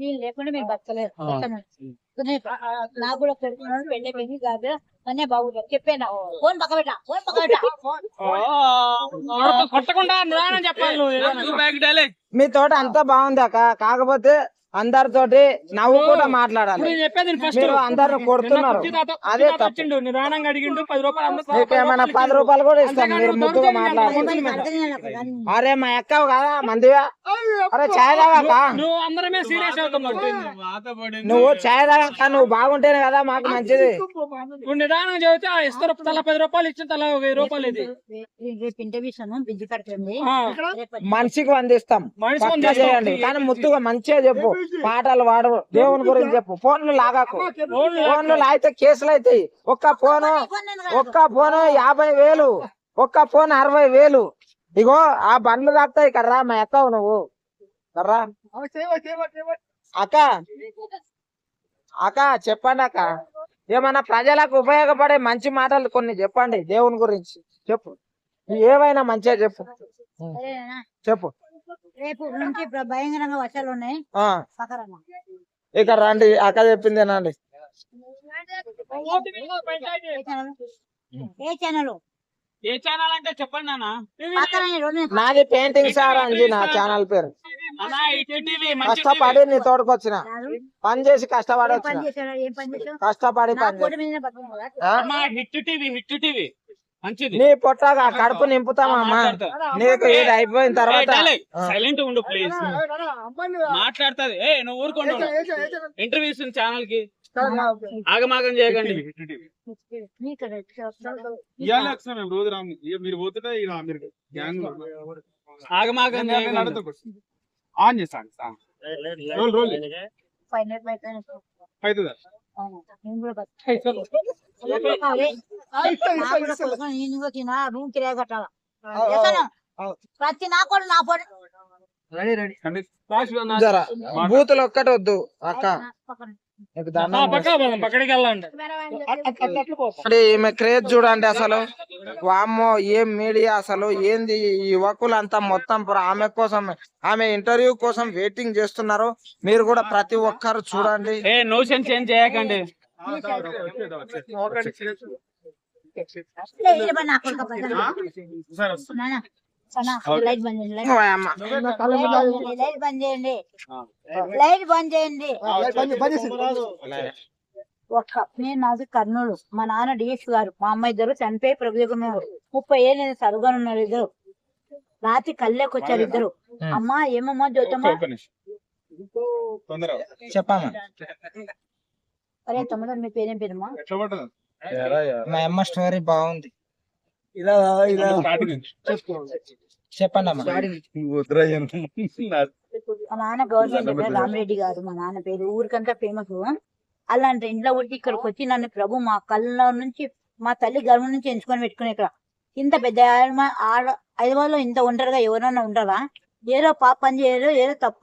లేకుండా నాకు కూడా పెళ్ళి కాదు అనే బాగుంది చెప్పాను? ఫోన్ పక్క పెట్టా ఫోన్ పక్క పెట్టా. కొట్టకుండా చెప్పాలి. మీ తోట అంతా బాగుంది అక్క. కాకపోతే అందరితోటి మాట్లాడాలి. నేను చెప్పేది ఫస్ట్ మీరు అందరు కొడుతున్నారు. అదే తప్పు. వచ్చిండు నిదానంగా అడిగిండు పది రూపాయలు మీకు ఏమైనా రూపాయలు పది. రూపాయలు కూడా ఇస్తాం అంతేగాని మీరు నువ్వు ముద్దుగా మాట్లాడాలి. కానీ అరే మా అక్క కదా మందివా? అరే ఛాయ్ తాగాక నువ్వు అందరమే సీరియస్ అవుతున్నావు. నువ్వు ఛాయ్ తాగాక నువ్వు బాగుంటేనే కదా మాకు మంచిది. నువ్వు నిదానంగా చదివితే ఇస్తారు తల పది రూపాయలు ఇచ్చిన తల వెయ్యి రూపాయలు ఇది. మనిషికి. చేయండి. కానీ ముద్దుగా మంచిగా చెప్పు. పాటలు పాడు దేవుని గురించి చెప్పు. ఫోన్లు లాగాకు. ఫోన్లు లాగితే కేసులు అవుతాయి. ఒక్క ఫోను ఒక్క ఫోను యాభై వేలు. ఒక్క ఫోన్ అరవై వేలు. ఇగో ఆ బండ్లు తాకుతాయి కర్రా మా అక్క నువ్వు. కర్రా. అక్క. అక్క చెప్పండి అక్క. ఏమన్నా ప్రజలకు ఉపయోగపడే మంచి మాటలు కొన్ని చెప్పండి దేవుని గురించి. చెప్పు. ఏవైనా మంచిగా చెప్పు? చెప్పు. రేపు నుంచి భయంకరంగా వర్షాలు ఉన్నాయి. ఇక రండి అక్క చెప్పింది ఏనండి ఏ ఛానల్? ఏ ఛానల్? ఏ ఛానల్ అంటే చెప్పండి నాన్న. పక్కన ఈ రోజు నేను నాది పెయింటింగ్ సార్ అంజి నా ఛానల్ పేరు. కష్టపడి నీ కాదు. పని చేసి కష్టపడి ఏం పని వచ్చిన చేశాడు? ఏం పని చేశాడు? కష్టపడి నా పని హిట్ టీవీ హిట్ టీవీ. మంచిది. నీ పొట్టగా కడుపు నింపుతామమ్మా నీకు ఇది అయిపోయిన తర్వాత ఆ. సైలెంట్ ఉండు ప్లీజ్. మాట్లాడుతుంది. ఏ నువ్వు ఊరుకోండు. ఇంటర్వ్యూస్ ఛానల్కి ఆగమాగం చేయకండి. మీరు పోతుంటే ఇలా మీరు. గ్యాంగ్ ఆగమాగం ఆన్ చేస్తాను అవుతుందా రూమ్ కట్టాలా. ప్రతి నా కూడా నా పొడి జర బూతులు ఒక్కటి వద్దు అక్క. ఈమె క్రేజ్ చూడండి అసలు. వామ్మో ఏం మీడియా అసలు? ఏంది ఈ యువకులంతా మొత్తం ఆమె కోసం ఆమె ఇంటర్వ్యూ కోసం వెయిటింగ్ చేస్తున్నారు. మీరు కూడా ప్రతి ఒక్కరు చూడండి. చేయకండి. లైట్ బంద్ చేయండి లైట్ ఓ అమ్మ. లైట్ బంద్ చేయండి లైట్ బంద్ చేయండి ఒక్క నేను నాది కర్నూలు మా నాన్న డిఎస్ గారు మా అమ్మ ఇద్దరు చనిపోయి ప్రభుత్వం ముప్పై ఏళ్ళు నేను సరుగాను ఉన్నారు ఇద్దరు రాత్రి కళ్ళకి వచ్చారు ఇద్దరు అమ్మా ఏమమ్మా జ్యోతమ్మ చెప్పమ్మా అరే తమ్ముడు మీ పేరేం పేరమ్మా మా అమ్మ స్టోరీ బాగుంది. స్టార్టింగ్ చెప్పండి అమ్మా. మా నాన్న గవర్నమెంట్ రామరెడ్డి గారు మా నాన్న పేరు. ఊరికంతా ఫేమస్ అలాంటి ఇంట్లో వచ్చి ఇక్కడికి వచ్చి నన్ను ప్రభు మా కళ్ళ నుంచి మా తల్లి గర్భం నుంచి ఎంచుకొని పెట్టుకుని ఇక్కడ. ఇంత పెద్ద ఆడ- ఆడ హైదరాబాద్లో ఇంత ఒంటరిగా ఎవరన్నా ఉంటారా ఏదో పాప పని చేయరు ఏదో తప్ప.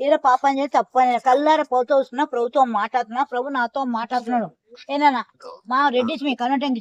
ఏదో పాపం చేసి తప్పు అని కల్లార పోతూ వస్తున్నా ప్రభుత్వం మాట్లాడుతున్నా ప్రభు నాతో మాట్లాడుతున్నాడు. ఏనా మా రెడ్డిస్ మీ కన్నటంకి